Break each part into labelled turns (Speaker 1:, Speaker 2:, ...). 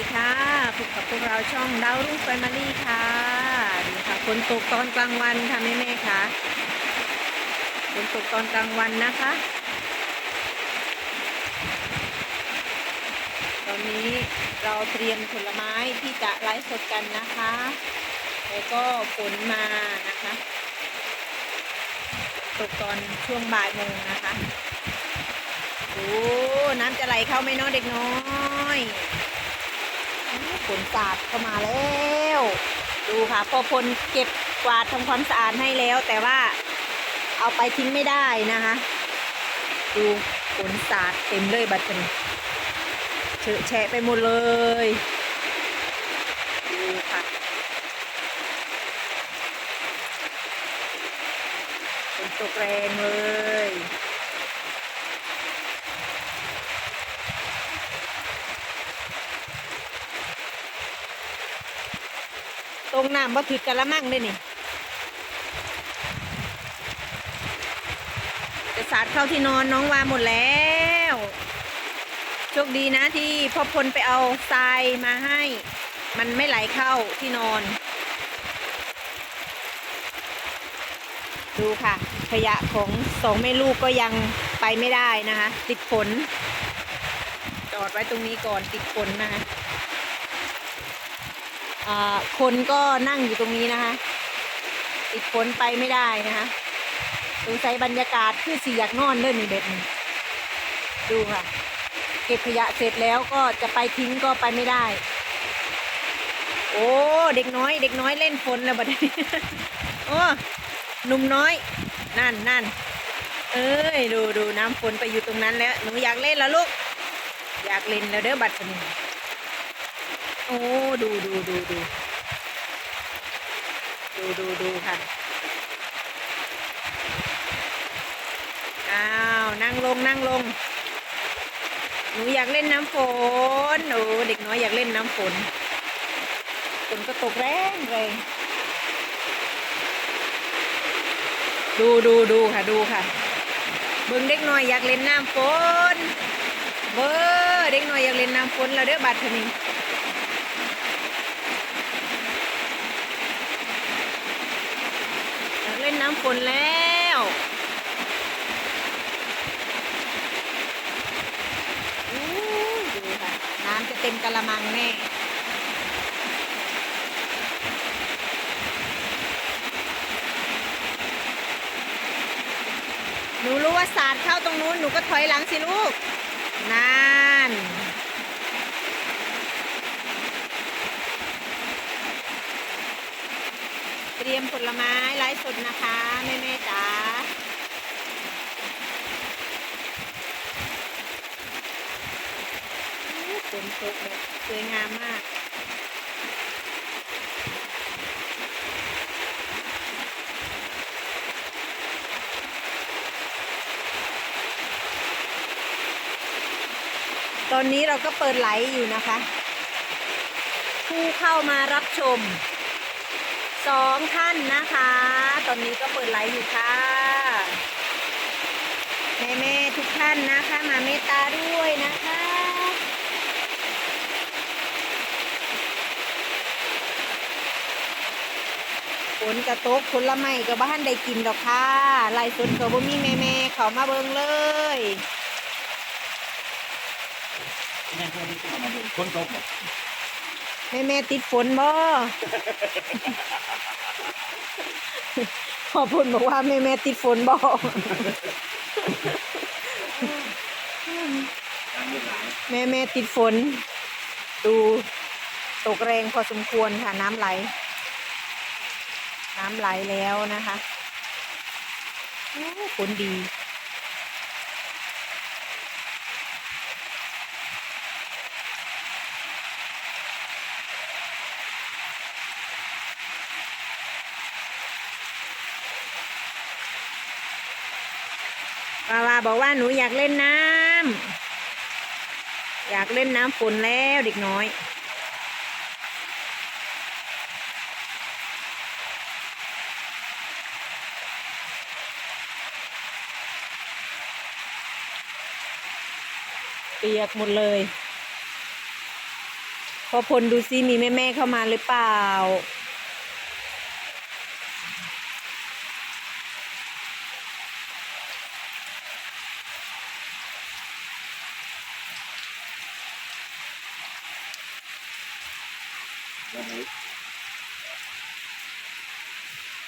Speaker 1: ดีค่ะพบกับพวกเราช่องดาวรุ่งแฟมิลี่ค่ะดูค่ะฝนตกตอนกลางวันค่ะแม่แม่ๆค่ะฝนตกตอนกลางวันนะคะ ตอนนี้เราเตรียมผลไม้ที่จะไลฟ์สดกันนะคะ แล้วก็ฝนมานะคะ ตกตอนช่วงบ่ายโมงนะคะโอ้น้ำจะไหลเข้าไหมเนาะเด็กน้อย นสาดเข้ามาแล้ว ดูค่ะพอพลเก็บกวาดทำความสะอาดให้แล้ว แต่ว่าเอาไปทิ้งไม่ได้นะคะ ดูฝนสาดเต็มเลยบัดนี้เฉอะแฉะไปหมดเลยดูค่ะฝนตกแรงเลย ตรงน้ำบ่ถือกะละมังเลยนี่จะสาดเข้าที่นอนน้องวาหมดแล้ว โชคดีนะที่พ่อพลไปเอาทรายมาให้ มันไม่ไหลเข้าที่นอน ดูค่ะ ขยะของสองแม่ลูกก็ยังไปไม่ได้นะคะ ติดฝนจอดไว้ตรงนี้ก่อนติดฝนนะคะ คนก็นั่งอยู่ตรงนี้นะคะติดฝนไปไม่ได้นะคะดูใส่บรรยากาศคือสีอยากนอนเล่นนี่เด็ดนี่ดูค่ะ เก็บขยะเสร็จแล้วก็จะไปทิ้งก็ไปไม่ได้ โอ้เด็กน้อย เด็กน้อยเล่นฝนแล้วบัดนี้โอ้หนุ่มน้อย นั่นนั่นเอ้ยดูดูน้ำฝนไปอยู่ตรงนั้นแล้วหนูอยากเล่นแล้วลูก อยากเล่นแล้วเด้อบัดนี้ อ้ดูดูดูดูดูดูดูค่ะ อ้าว นั่งลงนั่งลง หนูอยากเล่นน้ำฝน โอ้เด็กน้อยอยากเล่นน้ำฝน ฝนก็ตกแรงแรงดูดูดูค่ะดูค่ะ เบิ่งเด็กน้อยอยากเล่นน้ำฝนเบ้อเด็กน้อยอยากเล่นน้ำฝนแล้วเด้อบัดเทนี้ อยาก เล่นน้ำฝนแล้วอู้ดูค่ะ น้ำจะเต็มกะละมังแน่หนูรู้ว่าสาดเข้าตรงนู้น หนูก็ถอยหลังสิลูก นานเต รียมผลไม้ไร้สดนะคะแม่แม่จ๋าอู้ฝนตกแบบสวยงามมากตอนนี้เราก็เปิดไหลฟ์อยู่นะคะ ผู้เข้ามารับชม สองท่านนะคะ ตอนนี้ก็เปิดไลฟ์อยู่ค่ะแม่แม่ๆทุกท่านนะคะ มาเมตตาด้วยนะคะ ฝนกระตกผลไม้ก็บ้านได้กินดอกค่ะไล่สดก็บ่มีแม่แม่ๆเขามาเบิงเลย
Speaker 2: คนตก
Speaker 1: แม่แม่ติดฝนบ่ขอพูดบอกว่าแม่แม่ติดฝนบ่แม่แม่ติดฝน ดูตกแรงพอสมควรค่ะน้ำไหล น้ำไหลแล้วนะคะโอ้ฝนดี วาวาบอกว่าหนูอยากเล่นน้ำอยากเล่นน้ำฝนแล้วเด็กน้อยเปียกหมดเลย พอพลดูซิมีแม่แม่ๆเข้ามาหรือเปล่า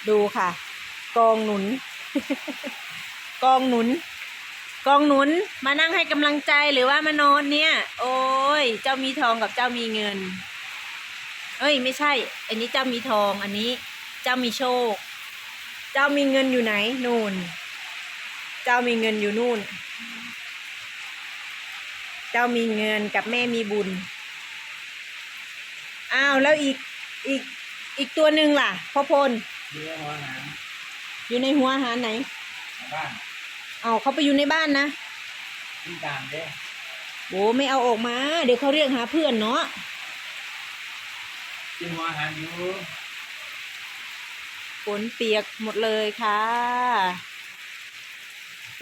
Speaker 1: ดูค่ะ กองหนุน กองหนุน กองหนุนมานั่งให้กำลังใจหรือว่ามานอนเนี่ย โอ้ย เจ้ามีทองกับเจ้ามีเงิน เอ้ย ไม่ใช่ อันนี้เจ้ามีทอง อันนี้ เจ้ามีโชค เจ้ามีเงินอยู่ไหนนู่น เจ้ามีเงินอยู่นู่น เจ้ามีเงินกับแม่มีบุญ อ้าวแล้วอีกอีกอีกตัวหนึ่งล่ะพ่อพล
Speaker 2: เรือหัวหาง
Speaker 1: อยู่ในหัวอาหารไหน
Speaker 2: บ้าน
Speaker 1: เอาเขาไปอยู่ในบ้านนะ
Speaker 2: ที่ตามเด้
Speaker 1: โอ้ไม่เอาออกมา เดี๋ยวเขาเรียกหาเพื่อนเนาะ
Speaker 2: กินหัวหางอยู่
Speaker 1: ฝนเปียกหมดเลยค่ะ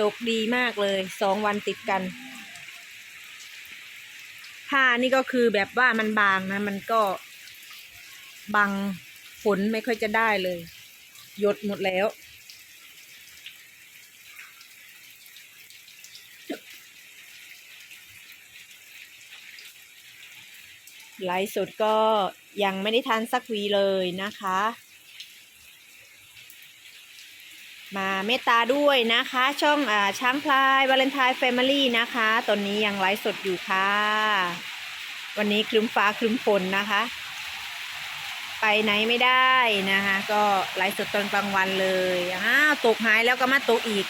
Speaker 1: ตกดีมากเลยสองวันติดกัน ผ้านี่ก็คือแบบว่ามันบางนะ มันก็บังฝนไม่ค่อยจะได้เลย หยดหมดแล้ว ไลฟ์สดก็ยังไม่ได้ทันสักวีเลยนะคะ มาเมตตาด้วยนะคะ ช่องอช้างพลายวาเลนไทน์แฟมิลี่นะคะ ตอนนี้ยังไลฟ์สดอยู่ค่ะ วันนี้ครึ้มฟ้าครึ้มฝนนะคะ ไปไหนไม่ได้นะคะ ก็ไลฟ์สดตอนกลางวันเลยอ้าวตกหายแล้วก็มาตกอีก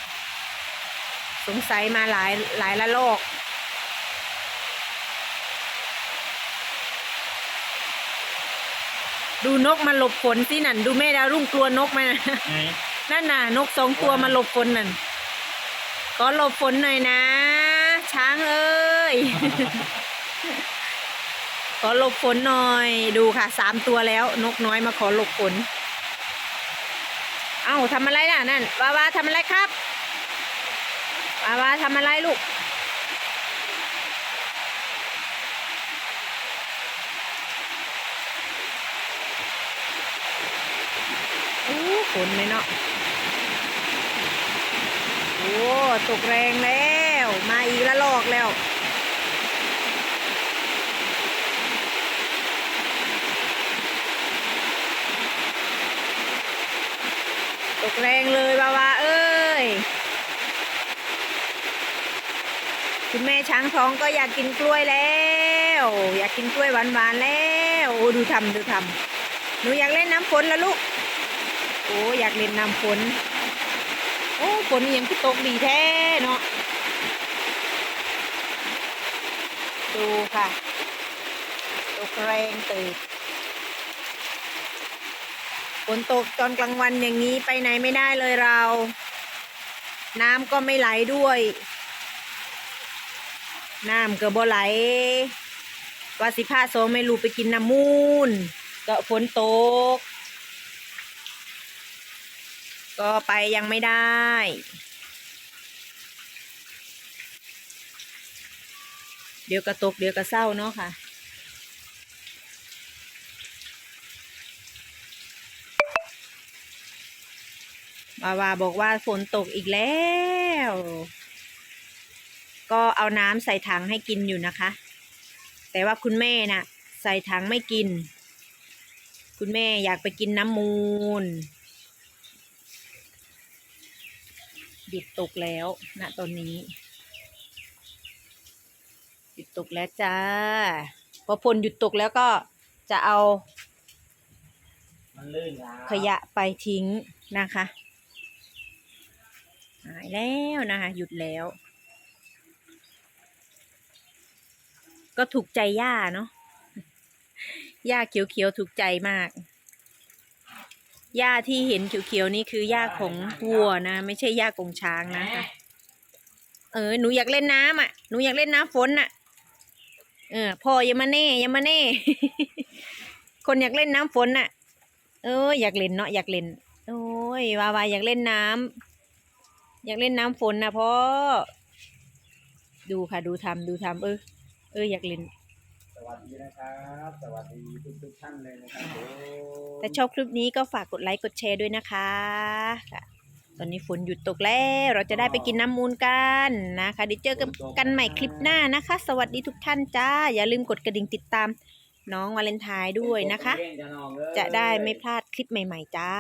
Speaker 1: สงสัยมาหลายหลายละลอกดูนกมาหลบฝนสินั่น ดูแม่ดาวรุ่งกลัวนกไหม
Speaker 2: ไหน
Speaker 1: นั่นน่ะ นกสองตัวมาหลบฝนนั่นก็หลบฝนหน่อยนะ ช้างเอ้ยขอหลบฝนหน่อยดูค่ะสามตัวแล้ว นกน้อยมาขอหลบฝนเอ้าทำอะไรล่ะนั่นวาวาทำอะไรครับวาวาทำอะไรลูกโอ้ฝนเลยเนาะ ตกแรงแล้ว มาอีกละลอกแล้ว ตกแรงเลยบาวาเอ้ย คุณแม่ช้างท้องก็อยากกินกล้วยแล้ว อยากกินกล้วยหวานๆแล้ว โอ้ดูทำดูทำหนูอยากเล่นน้ำฝนแล้วลูก โอ้อยากเล่นน้ำฝน โอ้ฝนยังคือตกดีแท้เนาะดูค่ะตกแรงตื่นฝนตกตอนกลางวันอย่างนี้ไปไหนไม่ได้เลยเรา น้ำก็ไม่ไหลด้วย น้ำก็บ่ไหลว่าสิพาโซไม่รู้ไปกินน้ำมูนก็ฝนตก ก็ไปยังไม่ได้ เดี๋ยวกระตกเดี๋ยวกระเศร้าเนาะค่ะ วาวาบอกว่าฝนตกอีกแล้ว ก็เอาน้ำใส่ถังให้กินอยู่นะคะ แต่ว่าคุณแม่น่ะ ใส่ถังไม่กิน คุณแม่อยากไปกินน้ำมูล หยุดตกแล้วณตอนนี้ หยุดตกแล้วจ้า พอพลหยุดตกแล้วก็จะเอา
Speaker 2: มันลื่นแล้ว
Speaker 1: ขยะไปทิ้งนะคะ หายแล้วนะคะ หยุดแล้ว ก็ถูกใจย่าเนาะย่าเขียวๆถูกใจมาก หญ้าที่เห็นเขียวๆนี่คือหญ้าของวัวนะ ไม่ใช่หญ้าของช้างนะคะ เออหนูอยากเล่นน้ำอะหนูอยากเล่นน้ำฝนอะ เออพ่ออย่ามาแน่อย่ามาแน่ คนอยากเล่นน้ำฝนน่ะ เออ อยากเล่นเนาะอยากเล่น โอ้ยวาวาอยากเล่นน้ำอยากเล่นน้ำฝนนะพ่อดูค่ะดูทำดูทำเออเอออยากเล่น
Speaker 2: ไป วัสดีนะครับ สวัสดีทุกทุกๆท่านเลยนะครับผม
Speaker 1: ถ้าชอบคลิปนี้ก็ฝากกดไลค์กดแชร์ด้วยนะคะค่ะตอนนี้ฝนหยุดตกแล้ว เราจะได้ไปกินน้ำมูลกันนะคะเดี๋ยวเจอกันกันใหม่คลิปหน้านะคะ สวัสดีทุกท่านจ้า อย่าลืมกดกระดิ่งติดตามน้องวาเลนไทน์ด้วยนะคะ จะได้ไม่พลาดคลิปใหม่ ๆ จ้า